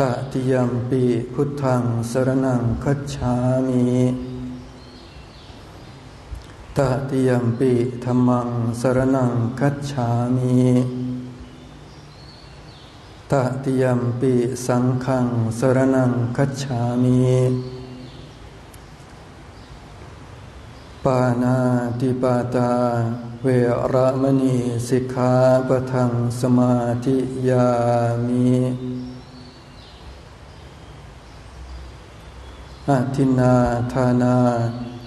ตติยมปีพุทธังสรนังคัจฉามิตติยมปีธรรมังสรนังคัจฉามิตติยมปีสังฆังสรนังคัจฉามิปานาติปาตา เวรมณีสิกขาปทังสมาธิยามิ อาทินาทานา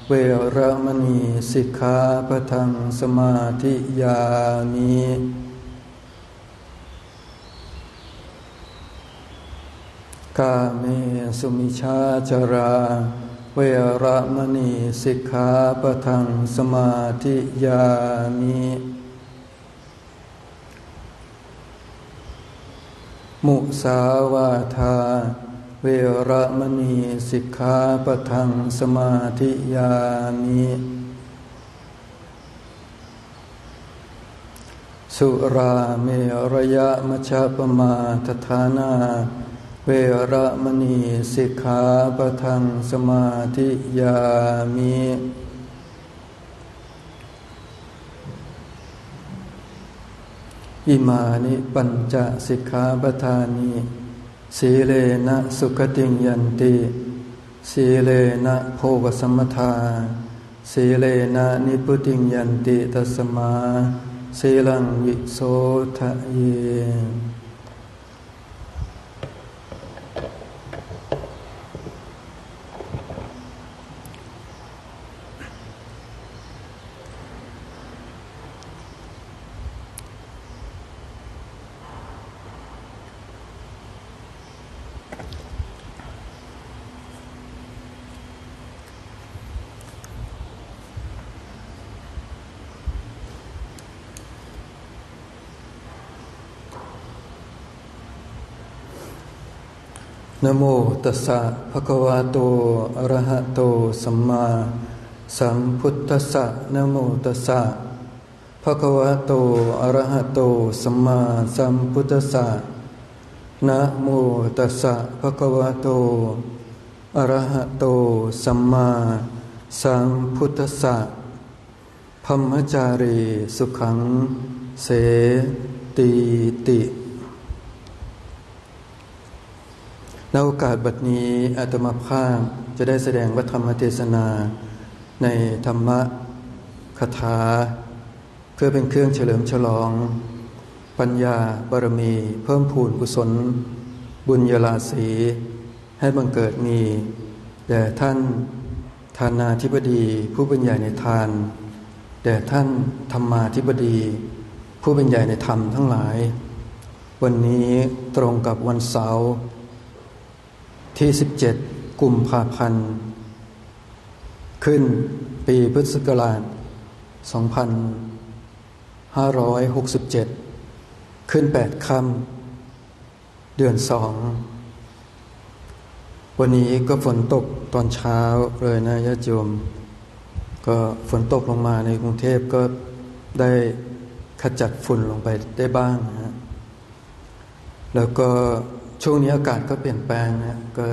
เวรมณีสิกขาปทังสมาธิยามิกาเมสุมิชาจรา เวรมณีสิกขาปทังสมาธิยามิมุสาวาทา รมณีสิกขาปทังสมาธิยามิสุราเมรยะมชาปมาทฐานา เวรมณีสิกขาปทังสมาธิยามิอิมานิปัญจสิกขาปทานี สีเลนะสุขติยันติ สีเลนะโพกสมทา สีเลนะนิพุติยันติตัสมาสีลังวิโสทะเย นโมตัสสะภะคะวะโต อะระหะโต สัมมาสัมพุทธัสสะนโมตัสสะภะคะวะโต อะระหะโต สัมมาสัมพุทธัสสะนะโมตัสสะภะคะวะโต อะระหะโต สัมมาสัมพุทธัสสะพัมมจารีสุขัง เสตีติ ในโอกาสบัดนี้อาตมาภาพจะได้แสดงวัธรรมเทศนา ในธรรมะคาถา เพื่อเป็นเครื่องเฉลิมฉลอง ปัญญาบารมี เพิ่มพูนกุศล บุญยราศีให้บังเกิดมีแด่ท่านทานาธิบดี ผู้เป็นใหญ่ในทานแด่ท่านธรรมาธิบดี ผู้เป็นใหญ่ในธรรมทั้งหลาย วันนี้ตรงกับวันเสาร์ ที่ 17 กุมภาพันธ์ ขึ้นปีพุทธศักราช 2567 ขึ้น 8 ค่ำเดือนสอง วันนี้ก็ฝนตกตอนเช้าเลยนะญาติโยม ก็ฝนตกลงมาในกรุงเทพก็ได้ขจัดฝุ่นลงไปได้บ้างนะแล้วก็ ช่วงนี้อากาศก็เปลี่ยนแปลงนะก็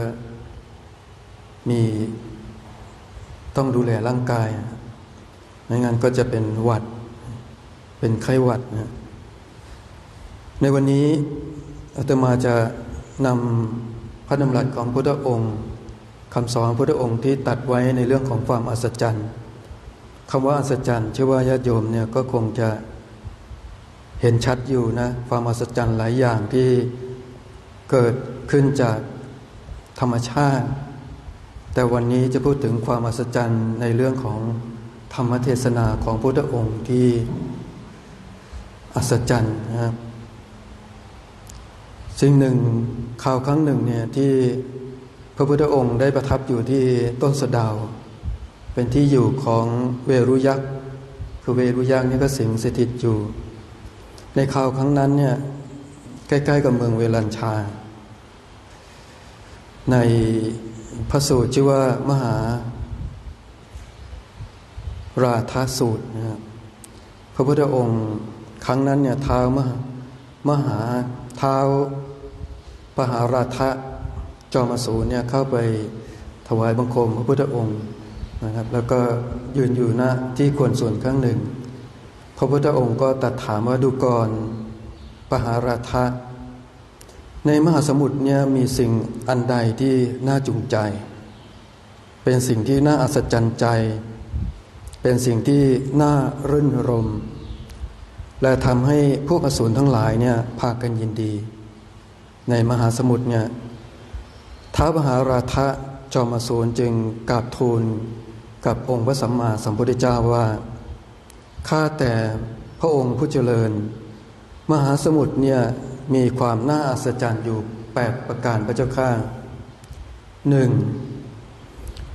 มีต้องดูแลร่างกายนะไม่งั้นก็จะเป็นหวัด เป็นไข้หวัดนะในวันนี้อาตมาจะนำพระดำรัสของพุทธองค์คำสอนพุทธองค์ที่ตัดไว้ในเรื่องของความอัศจรรย์คำว่าอัศจรรย์เชื่อว่าญาติโยมเนี่ยก็คงจะเห็นชัดอยู่นะ ความอัศจรรย์หลายอย่างที่ เกิดขึ้นจากธรรมชาติ แต่วันนี้จะพูดถึงความอัศจรรย์ในเรื่องของธรรมเทศนาของพุทธองค์ที่อัศจรรย์นะครับสิ่งหนึ่งข่าวครั้งหนึ่งเนี่ยที่พระพุทธองค์ได้ประทับอยู่ที่ต้นสะดาว เป็นที่อยู่ของเวรุยักษ์คือเวรุยักษ์นี่ก็สิงสถิตอยู่ ในข่าวครั้งนั้นเนี่ย ใกล้ๆกับเมืองเวลัญชา ในพระสูตรชื่อว่ามหา ราธาสูตรนะครับพระพุทธองค์ครั้งนั้นเนี่ยเท้ามหามหาเท้าปหาราธะจอมสูรเนี่ยเข้าไปถวายบังคมพระพุทธองค์นะครับแล้วก็ยืนอยู่ณที่ควรส่วนข้างหนึ่ง พระพุทธองค์ก็ตัดถามว่าดูกรป หาราธะในมหาสมุทรเนี่ยมีสิ่งอันใดที่น่าจูงใจ เป็นสิ่งที่น่าอัศจรรย์ใจ เป็นสิ่งที่น่ารื่นรม และทำให้พวกอสูรทั้งหลายเนี่ยพากันยินดี ในมหาสมุทรเนี่ยท้าวมหาราธะจอมอสูรจึงกราบทูลกับองค์พระสัมมาสัมพุทธเจ้าว่าข้าแต่พระองค์ผู้เจริญ มหาสมุทรเนี่ยมีความน่าอัศจรรย์อยู่แปดประการพระเจ้าข้าหนึ่ง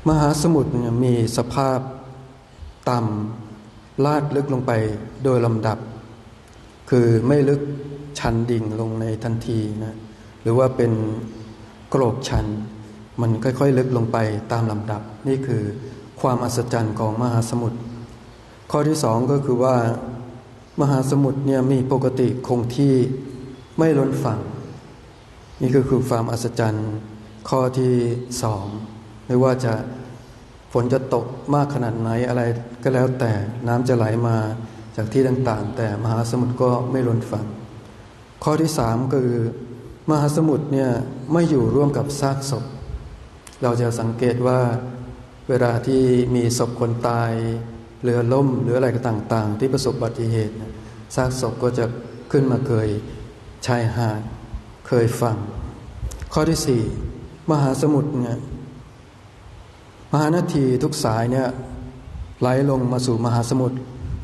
มหาสมุทรเนี่ยมีสภาพต่ำลาดลึกลงไปโดยลำดับ คือไม่ลึกชันดิ่งลงในทันทีนะหรือว่าเป็นโกรกชัน มันค่อยๆ ลึกลงไปตามลำดับ นี่คือความอัศจรรย์ของมหาสมุทรข้อที่สองก็คือว่า มหาสมุทรเนี่ยมีปกติคงที่ไม่ล้นฝั่ง นี่ก็คือความอัศจรรย์ข้อที่สองไม่ว่าจะฝนจะตกมากขนาดไหนอะไรก็แล้วแต่น้ำจะไหลมาจากที่ต่างๆ แต่มหาสมุทรก็ไม่ล้นฝั่ง ข้อที่สามคือมหาสมุทรเนี่ยไม่อยู่ร่วมกับซากศพ เราจะสังเกตว่าเวลาที่มีศพคนตาย เรือล่มหรืออะไรก็ต่างๆ ที่ประสบอุบัติเหตุซากศพก็จะขึ้นมาเคยชายหาดเคยฟัง ข้อที่สี่มหาสมุทรเนี่ยมหานาทีทุกสายเนี่ยไหลลงมาสู่มหาสมุทร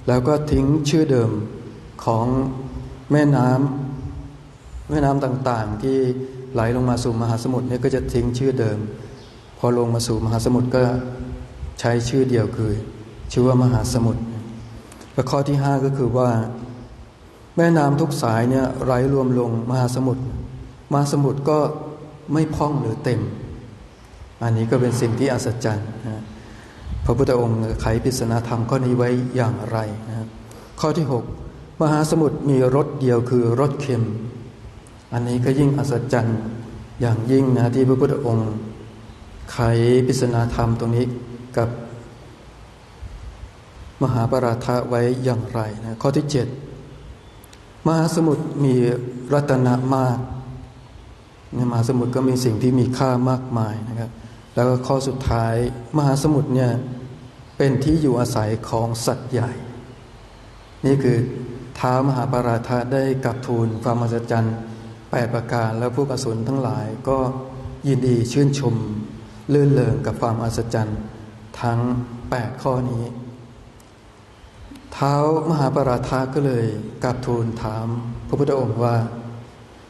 แล้วก็ทิ้งชื่อเดิมของแม่น้ำแม่น้ำต่างๆ ที่ไหลลงมาสู่มหาสมุทรเนี่ยก็จะทิ้งชื่อเดิม พอลงมาสู่มหาสมุทรก็ใช้ชื่อเดียวคือ ชื่อว่ามหาสมุทรและข้อที่ห้าก็คือว่า แม่น้ำทุกสายเนี่ยไหลรวมลงมหาสมุทรมหาสมุทรก็ไม่พ่องหรือเต็ม อันนี้ก็เป็นสิ่งที่อัศจรรย์นะพระพุทธองค์ไขปริศนาธรรมข้อนี้ไว้อย่างไรนะข้อที่ 6 มหาสมุทรมีรสเดียวคือรสเค็ม อันนี้ก็ยิ่งอัศจรรย์อย่างยิ่งนะที่พระพุทธองค์ไขปริศนาธรรมตรงนี้กับ มหาปราทะไว้อย่างไรนะข้อที่ 7 มหาสมุทรมีรัตนะมากในมหาสมุทรก็มีสิ่งที่มีค่ามากมายนะครับ แล้วก็ข้อสุดท้ายมหาสมุทรเนี่ยเป็นที่อยู่อาศัยของสัตว์ใหญ่ นี่คือท้ามหาปาราธาได้กับทูลความมหัศจรรย์แปดประการ แล้วพวกอสุรทั้งหลายก็ยินดีชื่นชมเลื่อนเลิงกับความอัศจรรย์ทั้งแปดข้อนี้ เท้ามหาปราธาก็เลยกับทูลถามพระพุทธองค์ว่า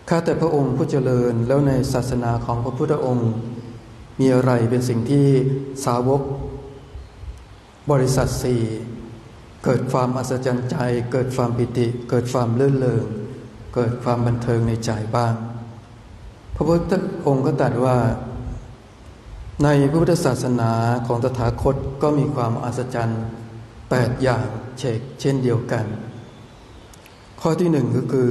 ข้าแต่พระองค์ผู้เจริญแล้วในศาสนาของพระพุทธองค์ มีอะไรเป็นสิ่งที่สาวก บริษัทสี่เกิดความอัศจรรย์ใจ เกิดความปิติ เกิดความเลื่อนเลงเกิดความบันเทิงในใจบ้าง พระพุทธองค์ก็ตรัสว่า ในพระพุทธศาสนาของตถาคตก็มีความอัศจรรย์แปดอย่าง เชกเช่นเดียวกัน ข้อที่หนึ่งก็คือ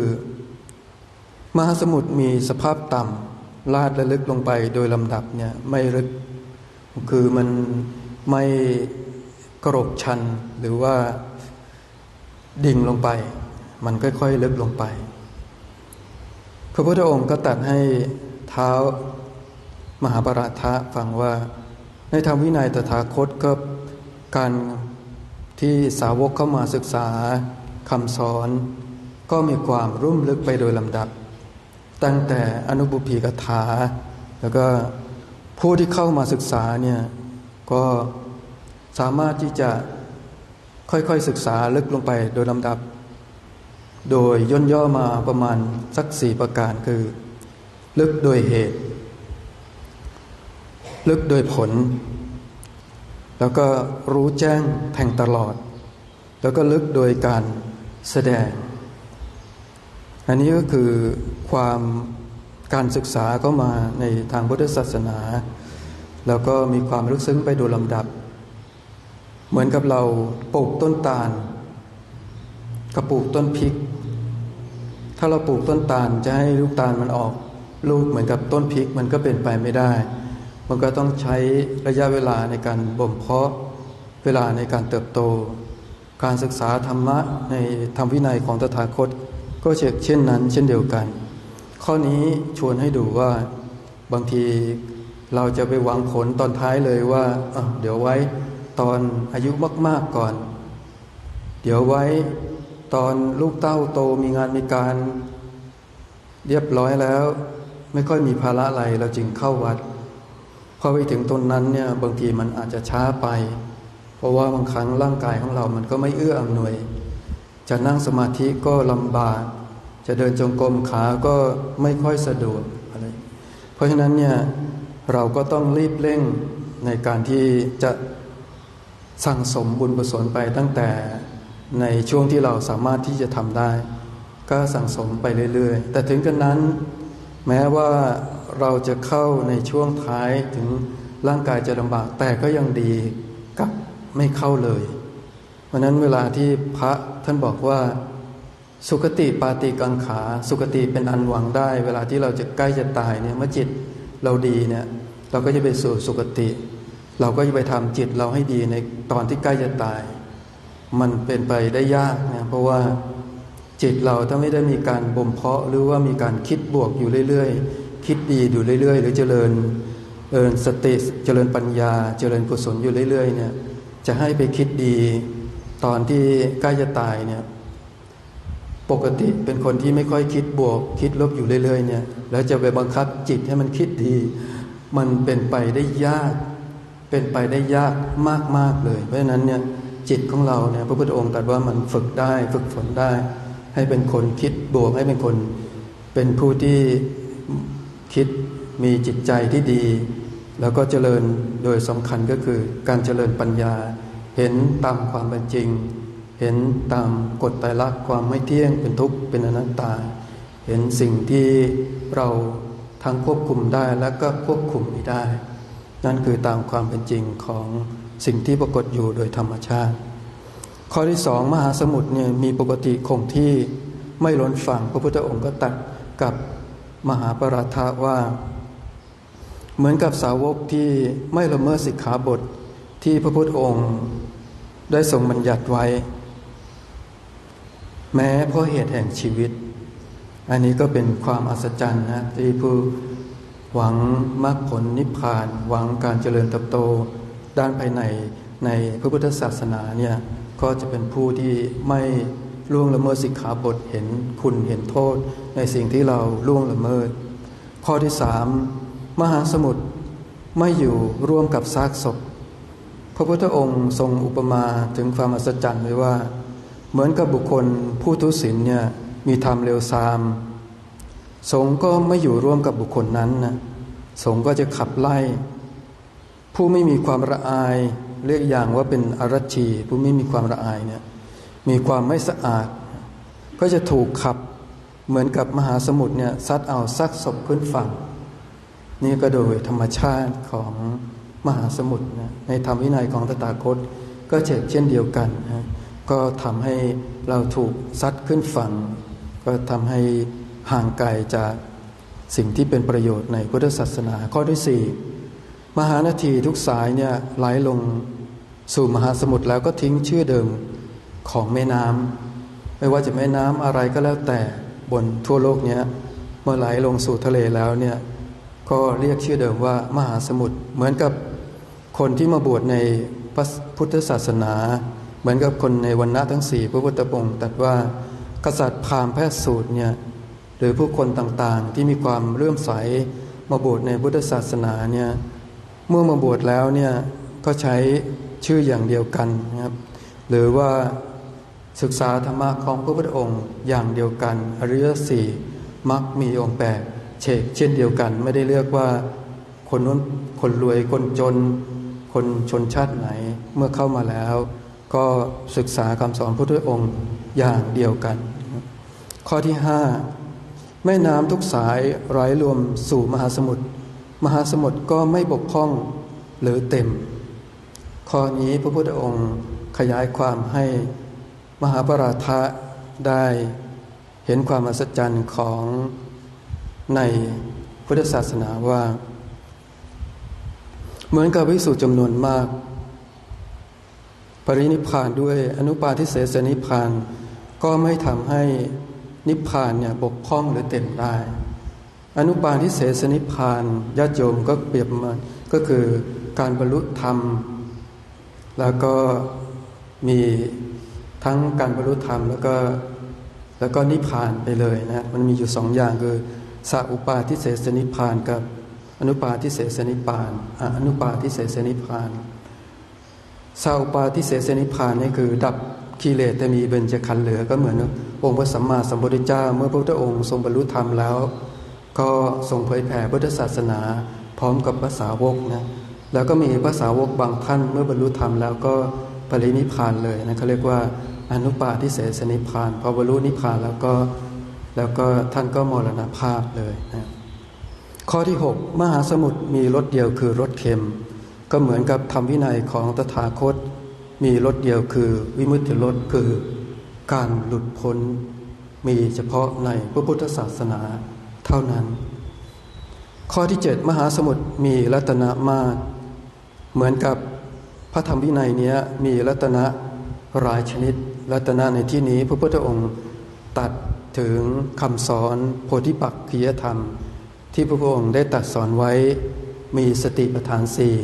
มหาสมุทรมีสภาพต่ำลาดและลึกลงไปโดยลำดับเนี่ยไม่ลึก คือมันไม่กรกชันหรือว่าดิ่งลงไป มันค่อยๆลึกลงไป พระพุทธองค์ก็ตัดให้เท้ามหาปราทะฟังว่า ในธรรมวินัยตถาคตก็การ ที่สาวกเข้ามาศึกษาคำสอน ก็มีความรุ่มลึกไปโดยลำดับ ตั้งแต่อนุบุพีกถา แล้วก็ผู้ที่เข้ามาศึกษาเนี่ยก็สามารถที่จะค่อยๆศึกษาลึกลงไปโดยลำดับ โดยย่นย่อมาประมาณสักสี่ประการคือ ลึกโดยเหตุ ลึกโดยผล แล้วก็รู้แจ้งแทงตลอด แล้วก็ลึกโดยการแสดง อันนี้ก็คือความการศึกษาก็มาในทางพุทธศาสนา แล้วก็มีความลึกซึ้งไปโดยลำดับ เหมือนกับเราปลูกต้นตาลกับปลูกต้นพริก ถ้าเราปลูกต้นตาลจะให้ลูกตาลมันออกลูกเหมือนกับต้นพริกมันก็เป็นไปไม่ได้ มันก็ต้องใช้ระยะเวลาในการบ่มเพาะเวลาในการเติบโต การศึกษาธรรมะในธรรมวินัยของตถาคต ก็เช่นนั้น เช่นเดียวกัน ข้อนี้ชวนให้ดูว่าบางทีเราจะไปหวังผลตอนท้ายเลยว่าเดี๋ยวไว้ตอนอายุมาก ๆก่อน เดี๋ยวไว้ตอนลูกเต้าโตมีงานมีการ เรียบร้อยแล้ว ไม่ค่อยมีภาระอะไรเราจึงเข้าวัด อไปถึงตรงนั้นเนี่ยบางทีมันอาจจะช้าไป เพราะว่าบางครั้งร่างกายของเรามันก็ไม่เอื้ออำนวย จะนั่งสมาธิก็ลำบาก จะเดินจงกรมขาก็ไม่ค่อยสะดวกอะไรเพราะฉะนั้นเนี่ยเราก็ต้องรีบเร่งในการที่จะสั่งสมบุญกุศลไปตั้งแต่ในช่วงที่เราสามารถที่จะทำได้ ก็สั่งสมไปเรื่อยๆ แต่ถึงกันนั้น แม้ว่า เราจะเข้าในช่วงท้ายถึงร่างกายจะลำบาก แต่ก็ยังดีกับไม่เข้าเลยเพราะนั้นเวลาที่พระท่านบอกว่า สุคติปาติกังขา สุคติเป็นอันหวังได้ เวลาที่เราจะใกล้จะตายเนี่ยเมื่อจิตเราดีเนี่ยเราก็จะไปสู่สุคติ เราก็จะไปทำจิตเราให้ดีในตอนที่ใกล้จะตาย มันเป็นไปได้ยากนะเพราะว่าจิตเราถ้าไม่ได้มีการบ่มเพาะหรือว่ามีการคิดบวกอยู่เรื่อยๆ คิดดีอยู่เรื่อย ๆ หรือเจริญเอินสติเจริญปัญญา เจริญกุศลอยู่เรื่อย ๆ เนี่ย จะให้ไปคิดดีตอนที่ใกล้จะตายเนี่ย ปกติเป็นคนที่ไม่ค่อยคิดบวก คิดลบอยู่เรื่อย ๆ เนี่ย แล้วจะไปบังคับจิตให้มันคิดดี มันเป็นไปได้ยาก เป็นไปได้ยากมากๆเลย เพราะฉะนั้นเนี่ยจิตของเราเนี่ยพระพุทธองค์ตรัสว่ามันฝึกได้ฝึกฝนได้ ให้เป็นคนคิดบวกให้เป็นคนเป็นผู้ที่ คิดมีจิตใจที่ดี แล้วก็เจริญโดยสำคัญก็คือการเจริญปัญญา เห็นตามความเป็นจริง เห็นตามกฎไตรลักษณ์ความไม่เที่ยงเป็นทุกข์เป็นอนัตตา เห็นสิ่งที่เราทั้งควบคุมได้และก็ควบคุมไม่ได้ นั่นคือตามความเป็นจริงของสิ่งที่ปรากฏอยู่โดยธรรมชาติ ข้อที่สองมหาสมุทรเนี่ยมีปกติคงที่ไม่ล้นฝั่งพระพุทธองค์ก็ตัดกับ มหาปราทาว่า เหมือนกับสาวกที่ไม่ละเมิดสิกขาบทที่พระพุทธองค์ได้ทรงบัญญัติไว้ แม้เพราะเหตุแห่งชีวิต อันนี้ก็เป็นความอัศจรรย์นะที่ผู้หวังมรรคผลนิพพาน หวังการเจริญเติบโตด้านภายในในพระพุทธศาสนาเนี่ยก็จะเป็นผู้ที่ไม่ ล่วงละเมิดสิกขาบทเห็นคุณเห็นโทษ ในสิ่งที่เราล่วงละเมิด ข้อที่สามมหาสมุทรไม่อยู่ร่วมกับซากศพ พระพุทธองค์ทรงอุปมาถึงความอัศจรรย์ไว้ว่า เหมือนกับบุคคลผู้ทุศีลเนี่ยมีธรรมเร็วซาม สงก็ไม่อยู่ร่วมกับบุคคลนั้นนะสงก็จะขับไล่ ผู้ไม่มีความละอายเรียกอย่างว่าเป็นอรัชชีผู้ไม่มีความละอายเนี่ย มีความไม่สะอาด ก็จะถูกขับเหมือนกับมหาสมุทรเนี่ยซัดเอาซักศพขึ้นฝั่ง นี่ก็โดยธรรมชาติของมหาสมุทรนะในธรรมวินัยของตถาคต ก็เช่นเดียวกันนะก็ทำให้เราถูกซัดขึ้นฝั่ง ก็ทำให้ห่างไกลจากสิ่งที่เป็นประโยชน์ในพุทธศาสนา ข้อที่สี่มหานาทีทุกสายเนี่ยไหลลงสู่มหาสมุทรแล้วก็ทิ้งชื่อเดิม ของแม่น้ำไม่ว่าจะแม่น้ำอะไรก็แล้วแต่บนทั่วโลกเนี้ยเมื่อไหลลงสู่ทะเลแล้วเนี่ยก็เรียกชื่อเดิมว่ามหาสมุทรเหมือนกับคนที่มาบวชในพระพุทธศาสนา เหมือนกับคนในวันณะทั้งสี่พระพุทธองค์ตรัสว่ากษัตริย์พราหมณ์แพทย์สูตรเนี่ยหรือผู้คนต่างๆที่มีความเลื่อมใสมาบวชในพุทธศาสนาเนี่ยเมื่อมาบวชแล้วเนี่ยก็ใช้ชื่ออย่างเดียวกันนะครับหรือว่า ศึกษาธรรมะของพระพุทธองค์อย่างเดียวกันอริยสี่มักมีองค์แปดเชกเช่นเดียวกันไม่ได้เลือกว่าคนนู้นคนรวยคนจน คนชนชาติไหนเมื่อเข้ามาแล้ว ก็ศึกษาคำสอนพระพุทธองค์อย่างเดียวกัน ข้อที่ห้าแม่น้ำทุกสายไหลรวมสู่มหาสมุทรมหาสมุทรก็ไม่บกพร่องหรือเต็ม ข้อนี้พระพุทธองค์ขยายความให้ มหาปราทะได้เห็นความอัศจรรย์ของในพุทธศาสนาว่า เหมือนกับวิสุจำนวนมาก ปรินิพานด้วยอนุปาทิเสสนิพานก็ไม่ทำให้นิพพานเนี่ยบกพร่องหรือเต็มได้ อนุปาทิเสสนิพานญาติโยมก็เปรียบมาก็คือการบรรลุธรรม แล้วก็มี ทั้งการบรรลุธรรมแล้วก็แล้วก็นิพพานไปเลยนะมันมีอยู่สองอย่างคือสัอุปาทิเสสนิพพานกับอนุปาทิเสสนิพพานอนุปาทิเสสนิพพานสัอุปาทิเสสนิพพานนี่คือ ดับกิเลสแต่มีเบญจขันธ์เหลือก็เหมือนองค์พระสัมมาสัมพุทธเจ้า เมื่อพระพุทธองค์ทรงบรรลุธรรมแล้ว ก็ทรงเผยแผ่พุทธศาสนาพร้อมกับภาษาวกนะแล้วก็มีภาษาวกบางท่านเมื่อบรรลุธรรมแล้วก็ปรินิพพานเลยนะเขาเรียกว่า อนุปาทิเสสนิพาน พอบรรลุนิพพานแล้วก็แล้วก็ท่านก็มรณภาพเลยนะข้อที่ 6 มหาสมุทรมีรสเดียวคือรสเค็ม ก็เหมือนกับธรรมวินัยของตถาคต มีรสเดียวคือวิมุตติรสคือการหลุดพ้นมีเฉพาะในพระพุทธศาสนาเท่านั้น ข้อที่ 7 มหาสมุทรมีรัตนะมากเหมือนกับพระธรรมวินัยเนี้ยมีรัตนะหลายชนิด รัตนะในที่นี้พระพุทธองค์ตัดถึงคำสอนโพธิปักขียธรรม ที่พระพุทธองค์ได้ตัดสอนไว้มีสติปัฏฐานสี่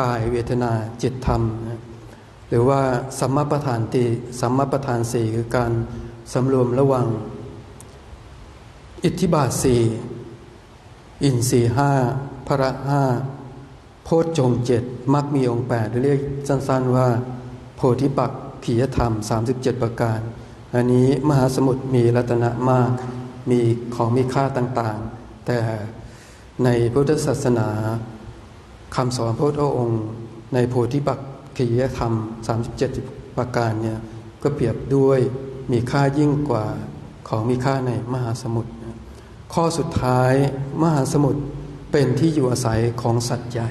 กายเวทนาจิตธรรม หรือว่าสัมมาประธานติสัมมาประธานสี่คือการสำรวมระวัง อิทธิบาทสี่อินสี่ห้าพระห้าโพชฌงเจ็ดมักมีองแปดเรียกสั้นๆว่า โพธิปัก ขียธรรม 37 ประการ อันนี้มหาสมุทรมีรัตนะมาก มีของมีค่าต่างๆ แต่ในพุทธศาสนาคำสอนพระพุทธองค์ ในโพธิปักขียธรรม 37 ประการเนี่ยก็เปรียบด้วยมีค่ายิ่งกว่าของมีค่าในมหาสมุทรข้อสุดท้ายมหาสมุทรเป็นที่อยู่อาศัยของสัตว์ใหญ่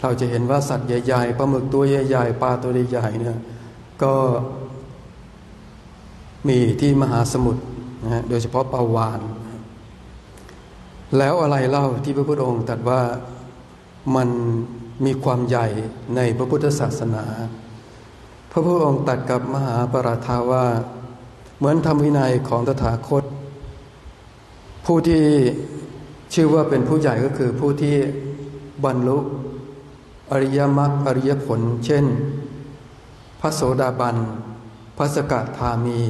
เราจะเห็นว่าสัตว์ใหญ่ๆปลาหมึกตัวใหญ่ๆปลาตัวใหญ่ๆเนี่ยก็มีที่มหาสมุทรนะฮะโดยเฉพาะปลาวานแล้วอะไรเล่าที่พระพุทธองค์ตรัสว่ามันมีความใหญ่ในพระพุทธศาสนา พระพุทธองค์ตรัสกับมหาปราทาว่า เหมือนธรรมวินัยของตถาคต ผู้ที่ชื่อว่าเป็นผู้ใหญ่ก็คือผู้ที่บรรลุ อริยมรรคอริยผล เช่น พระโสดาบัน พระสกทามี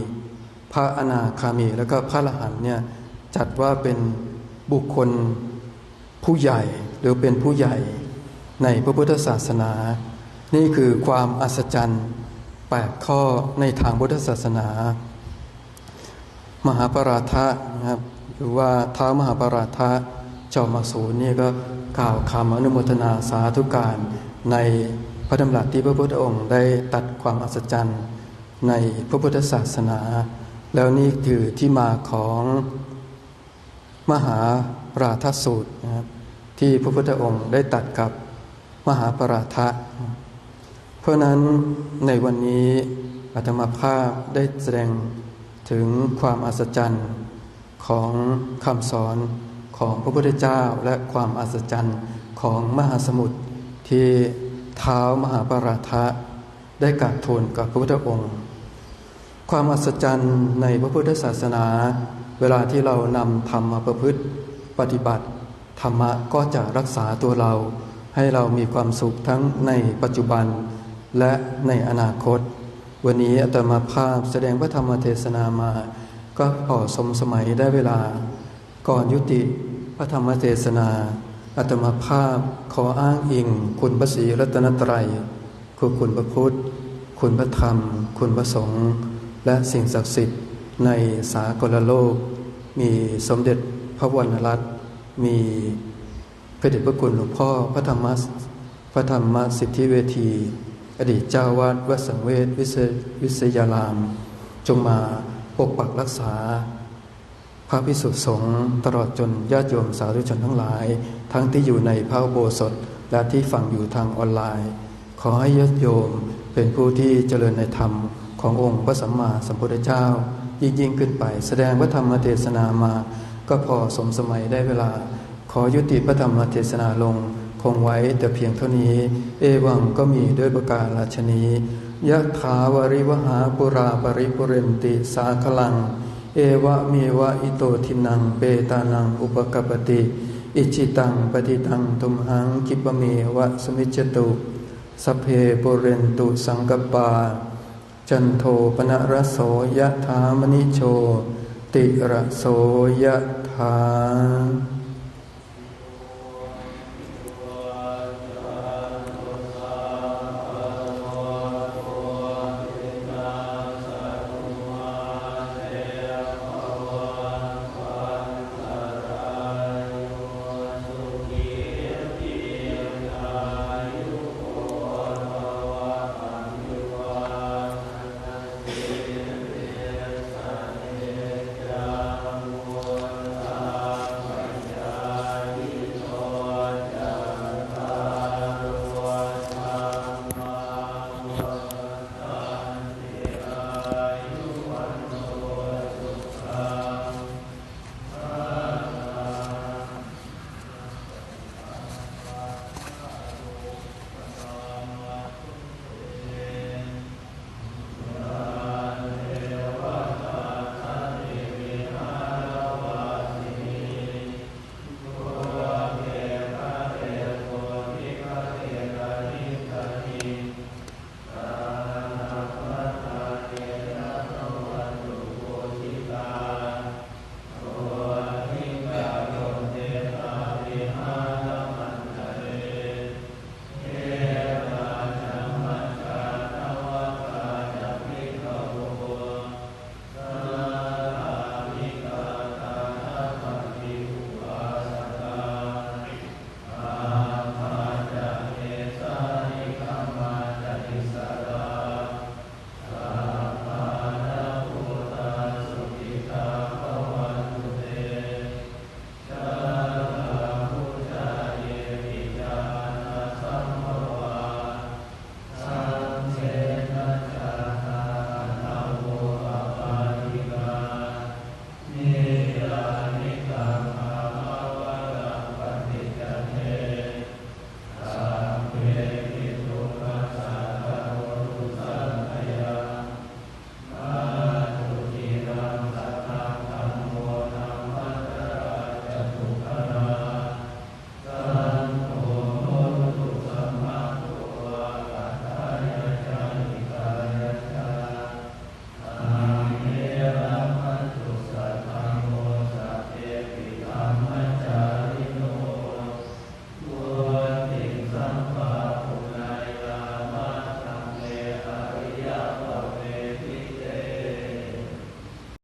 พระอนาคามี แล้วก็พระอรหันเนี่ยจัดว่าเป็นบุคคลผู้ใหญ่หรือเป็นผู้ใหญ่ในพระพุทธศาสนา นี่คือความอัศจรรย์แปดข้อในทางพุทธศาสนา มหาปราทะนะครับหรือว่าท้ามหาปราทะจอมาสูนนี่ก็ กล่าวคำอนุโมทนาสาธุการในพระดำรัสที่พระพุทธองค์ได้ตัดความอัศจรรย์ในพระพุทธศาสนา แล้วนี่คือที่มาของมหาปราทสูตรนะครับที่พระพุทธองค์ได้ตัดกับมหาปราทะ เพราะนั้นในวันนี้อาตมาภาพได้แสดงถึงความอัศจรรย์ของคำสอน ของพระพุทธเจ้าและความอัศจรรย์ของมหาสมุทรที่เท้ามหาปราทะได้กราบทูลกับพระพุทธองค์ ความอัศจรรย์ในพระพุทธศาสนา เวลาที่เรานำธรรมมาประพฤติปฏิบัติ ธรรมะก็จะรักษาตัวเรา ให้เรามีความสุขทั้งในปัจจุบันและในอนาคต วันนี้อาตมาภาพแสดงพระธรรมเทศนามา ก็พอสมสมัยได้เวลา ก่อนยุติ ระธรรมเทศนาอาตมาภาพขออ้างอิง คุณพระศรีรัตนตรัยคือคุณพระพุทธ คุณพระธรรม คุณพระสงฆ์และสิ่งศักดิ์สิทธิ์ในสากลโลก มีสมเด็จพระวรรณรัตน์มีพระเดชพระคุณหลวงพ่อพระธรรมพระธรรมสิทธิเวที อดีตเจ้าวาดวัดสังเวชวิเศษวิศยาราม จงมาปกปักรักษา พระพิสุสงฆ์ตลอดจนญาติโยมสาธุชนทั้งหลาย ทั้งที่อยู่ในพระโบสถและที่ฟังอยู่ทางออนไลน์ ขอให้ญาติโยมเป็นผู้ที่เจริญในธรรมขององค์พระสัมมาสัมพุทธเจ้า ยิ่งยิ่งขึ้นไป แสดงพระธรรมเทศนามา ก็พอสมสมัยได้เวลา ขอยุติพระธรรมเทศนาลง คงไว้แต่เพียงเท่านี้ เอวังก็มีด้วยประการราชนียะถาวริวหาปุราปริปุเรนติสาคลัง เอวะเมวะอิโตทินังเปตานังอุปกปปติ อิจิตังปฏิตังทุมหังกิปเมวะสมิจตุสเพปุเรนตุสังกปา จันโทปนะระโสยะธามนิโช ติระโสยะธา